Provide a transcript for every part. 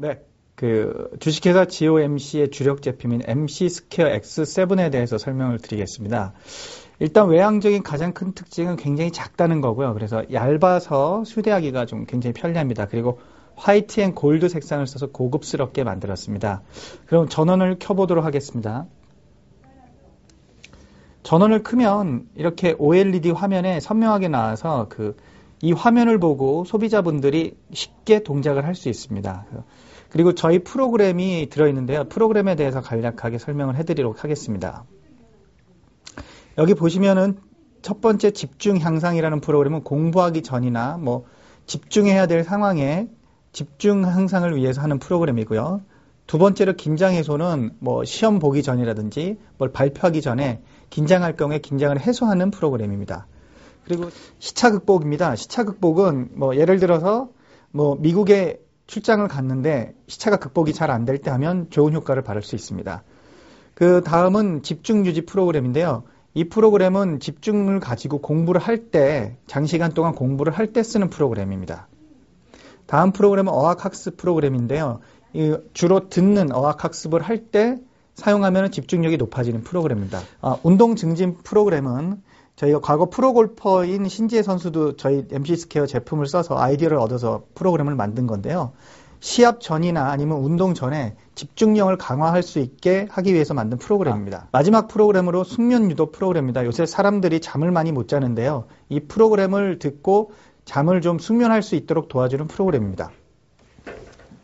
네. 그 주식회사 GOMC의 주력 제품인 MC 스퀘어 X7에 대해서 설명을 드리겠습니다. 일단 외향적인 가장 큰 특징은 굉장히 작다는 거고요. 그래서 얇아서 휴대하기가 좀 굉장히 편리합니다. 그리고 화이트 앤 골드 색상을 써서 고급스럽게 만들었습니다. 그럼 전원을 켜보도록 하겠습니다. 전원을 크면 이렇게 OLED 화면에 선명하게 나와서 그 이 화면을 보고 소비자분들이 쉽게 동작을 할 수 있습니다. 그리고 저희 프로그램이 들어있는데요. 프로그램에 대해서 간략하게 설명을 해드리도록 하겠습니다. 여기 보시면은 첫 번째 집중 향상이라는 프로그램은 공부하기 전이나 뭐 집중해야 될 상황에 집중 향상을 위해서 하는 프로그램이고요. 두 번째로 긴장 해소는 뭐 시험 보기 전이라든지 뭘 발표하기 전에 긴장할 경우에 긴장을 해소하는 프로그램입니다. 그리고 시차 극복입니다. 시차 극복은 뭐 예를 들어서 뭐 미국에 출장을 갔는데 시차가 극복이 잘 안 될 때 하면 좋은 효과를 받을 수 있습니다. 그 다음은 집중 유지 프로그램인데요. 이 프로그램은 집중을 가지고 공부를 할 때, 장시간 동안 공부를 할 때 쓰는 프로그램입니다. 다음 프로그램은 어학학습 프로그램인데요. 주로 듣는 어학학습을 할 때 사용하면 집중력이 높아지는 프로그램입니다. 아, 운동 증진 프로그램은 저희가 과거 프로골퍼인 신지혜 선수도 저희 MC 스퀘어 제품을 써서 아이디어를 얻어서 프로그램을 만든 건데요. 시합 전이나 아니면 운동 전에 집중력을 강화할 수 있게 하기 위해서 만든 프로그램입니다. 아. 마지막 프로그램으로 숙면 유도 프로그램입니다. 요새 사람들이 잠을 많이 못 자는데요. 이 프로그램을 듣고 잠을 좀 숙면할 수 있도록 도와주는 프로그램입니다.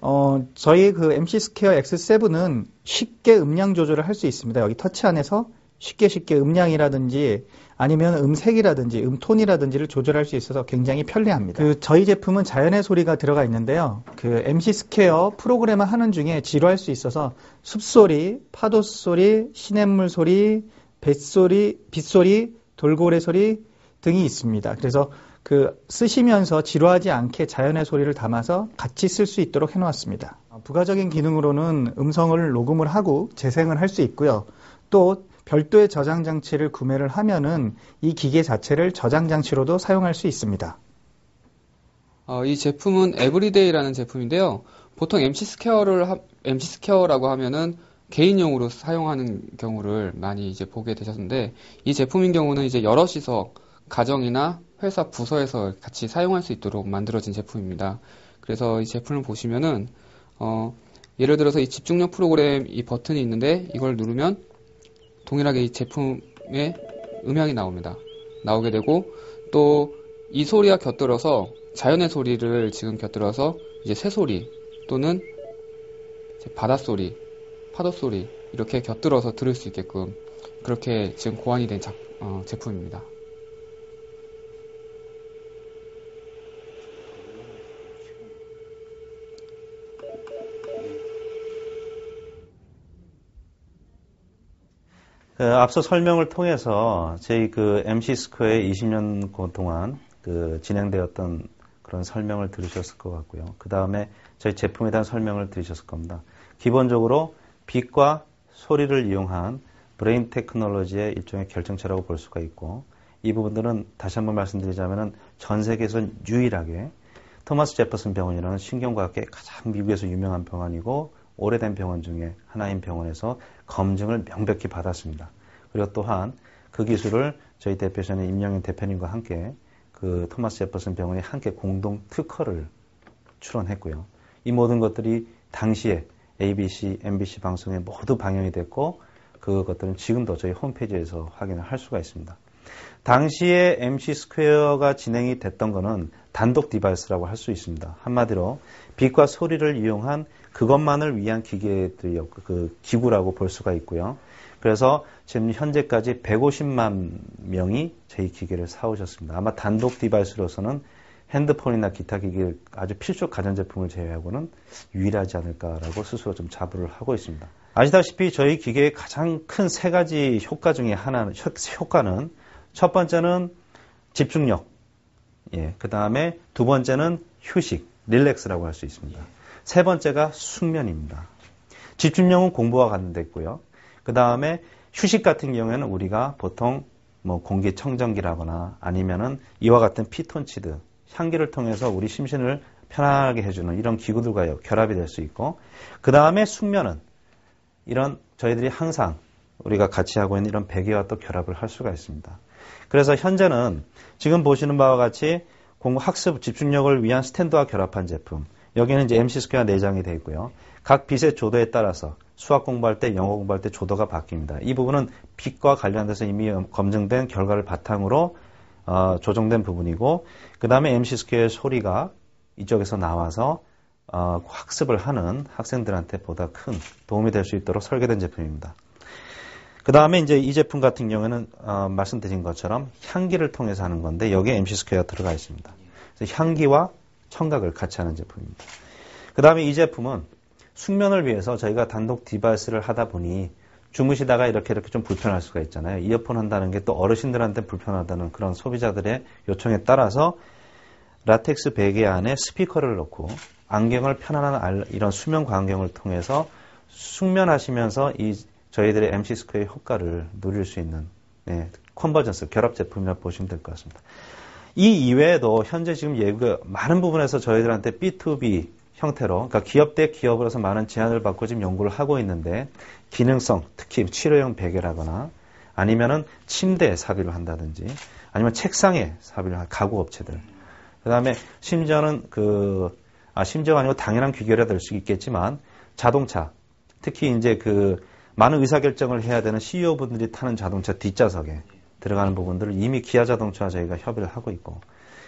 어, 저희 그 MC 스퀘어 X7은 쉽게 음량 조절을 할 수 있습니다. 여기 터치 안에서 쉽게 쉽게 음량이라든지 아니면 음색이라든지 음톤이라든지를 조절할 수 있어서 굉장히 편리합니다. 그 저희 제품은 자연의 소리가 들어가 있는데요. 그 MC 스퀘어 프로그램을 하는 중에 지루할 수 있어서 숲소리, 파도 소리, 시냇물 소리, 뱃소리, 빗소리, 돌고래 소리 등이 있습니다. 그래서 그 쓰시면서 지루하지 않게 자연의 소리를 담아서 같이 쓸 수 있도록 해놓았습니다. 부가적인 기능으로는 음성을 녹음을 하고 재생을 할 수 있고요. 또 별도의 저장 장치를 구매를 하면은 이 기계 자체를 저장 장치로도 사용할 수 있습니다. 어, 이 제품은 에브리데이라는 제품인데요. 보통 MC 스퀘어를 하, MC 스퀘어라고 하면은 개인용으로 사용하는 경우를 많이 이제 보게 되셨는데 이 제품인 경우는 이제 여럿이서 가정이나 회사 부서에서 같이 사용할 수 있도록 만들어진 제품입니다. 그래서 이 제품을 보시면은 어, 예를 들어서 이 집중력 프로그램 이 버튼이 있는데 이걸 누르면 동일하게 이 제품의 음향이 나옵니다. 나오게 되고 또 이 소리와 곁들여서 자연의 소리를 지금 곁들여서 이제 새소리 또는 바닷소리, 파도소리 이렇게 곁들여서 들을 수 있게끔 그렇게 지금 고안이 된 작, 어, 제품입니다. 앞서 설명을 통해서 저희 그 MC 스퀘어의 20년 동안 그 진행되었던 그런 설명을 들으셨을 것 같고요. 그 다음에 저희 제품에 대한 설명을 들으셨을 겁니다. 기본적으로 빛과 소리를 이용한 브레인 테크놀로지의 일종의 결정체라고 볼 수가 있고 이 부분들은 다시 한번 말씀드리자면 전 세계에서 유일하게 토마스 제퍼슨 병원이라는 신경과학계 가장 미국에서 유명한 병원이고 오래된 병원 중에 하나인 병원에서 검증을 명백히 받았습니다. 그리고 또한 그 기술을 저희 대표자인 임영윤 대표님과 함께 그 토마스 제퍼슨 병원이 함께 공동 특허를 출원했고요. 이 모든 것들이 당시에 ABC, MBC 방송에 모두 방영이 됐고 그것들은 지금도 저희 홈페이지에서 확인을 할 수가 있습니다. 당시에 MC 스퀘어가 진행이 됐던 것은 단독 디바이스라고 할 수 있습니다. 한마디로 빛과 소리를 이용한 그것만을 위한 기계들이었고 그 기구라고 볼 수가 있고요. 그래서 지금 현재까지 150만 명이 저희 기계를 사오셨습니다. 아마 단독 디바이스로서는 핸드폰이나 기타 기기 아주 필수 가전제품을 제외하고는 유일하지 않을까라고 스스로 좀 자부를 하고 있습니다. 아시다시피 저희 기계의 가장 큰 세 가지 효과 중에 하나는 효과는 첫 번째는 집중력, 예, 그 다음에 두 번째는 휴식, 릴렉스라고 할 수 있습니다. 세 번째가 숙면입니다. 집중력은 공부와 관련됐고요. 그 다음에 휴식 같은 경우에는 우리가 보통 뭐 공기청정기라거나 아니면은 이와 같은 피톤치드 향기를 통해서 우리 심신을 편안하게 해주는 이런 기구들과 결합이 될 수 있고 그 다음에 숙면은 이런 저희들이 항상 우리가 같이 하고 있는 이런 베개와 또 결합을 할 수가 있습니다. 그래서 현재는 지금 보시는 바와 같이 공부 학습 집중력을 위한 스탠드와 결합한 제품. 여기는 이제 MC 스퀘어 내장이 되어 있고요. 각 빛의 조도에 따라서 수학 공부할 때, 영어 공부할 때 조도가 바뀝니다. 이 부분은 빛과 관련돼서 이미 검증된 결과를 바탕으로 어, 조정된 부분이고, 그 다음에 MC 스퀘어의 소리가 이쪽에서 나와서 어, 학습을 하는 학생들한테 보다 큰 도움이 될 수 있도록 설계된 제품입니다. 그 다음에 이제 이 제품 같은 경우에는 어, 말씀드린 것처럼 향기를 통해서 하는 건데 여기에 MC 스퀘어가 들어가 있습니다. 향기와 청각을 같이 하는 제품입니다. 그 다음에 이 제품은 숙면을 위해서 저희가 단독 디바이스를 하다 보니 주무시다가 이렇게 이렇게 좀 불편할 수가 있잖아요. 이어폰 한다는 게 또 어르신들한테 불편하다는 그런 소비자들의 요청에 따라서 라텍스 베개 안에 스피커를 넣고 안경을 편안한 이런 수면 광경을 통해서 숙면하시면서 이 저희들의 MC 스퀘어의 효과를 누릴 수 있는 네, 컨버전스 결합 제품이라고 보시면 될 것 같습니다. 이 이외에도 현재 지금 예가 많은 부분에서 저희들한테 B2B 형태로 그러니까 기업 대 기업으로서 많은 제안을 받고 지금 연구를 하고 있는데 기능성 특히 치료용 베개라거나 아니면은 침대에 삽입을 한다든지 아니면 책상에 삽입을 한 가구 업체들 그다음에 심지어는 그 아, 심지어가 아니고 당연한 귀결이 될 수 있겠지만 자동차 특히 이제 그 많은 의사결정을 해야 되는 CEO분들이 타는 자동차 뒷좌석에 들어가는 부분들을 이미 기아 자동차와 저희가 협의를 하고 있고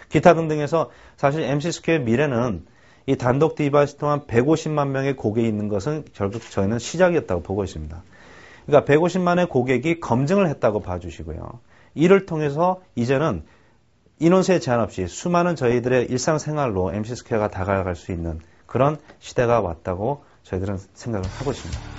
기타 등등해서 사실 MC 스퀘어 미래는 이 단독 디바이스 통한 150만 명의 고객이 있는 것은 결국 저희는 시작이었다고 보고 있습니다. 그러니까 150만의 고객이 검증을 했다고 봐주시고요. 이를 통해서 이제는 인원수에 제한 없이 수많은 저희들의 일상생활로 MC 스퀘어가 다가갈 수 있는 그런 시대가 왔다고 저희들은 생각을 하고 있습니다.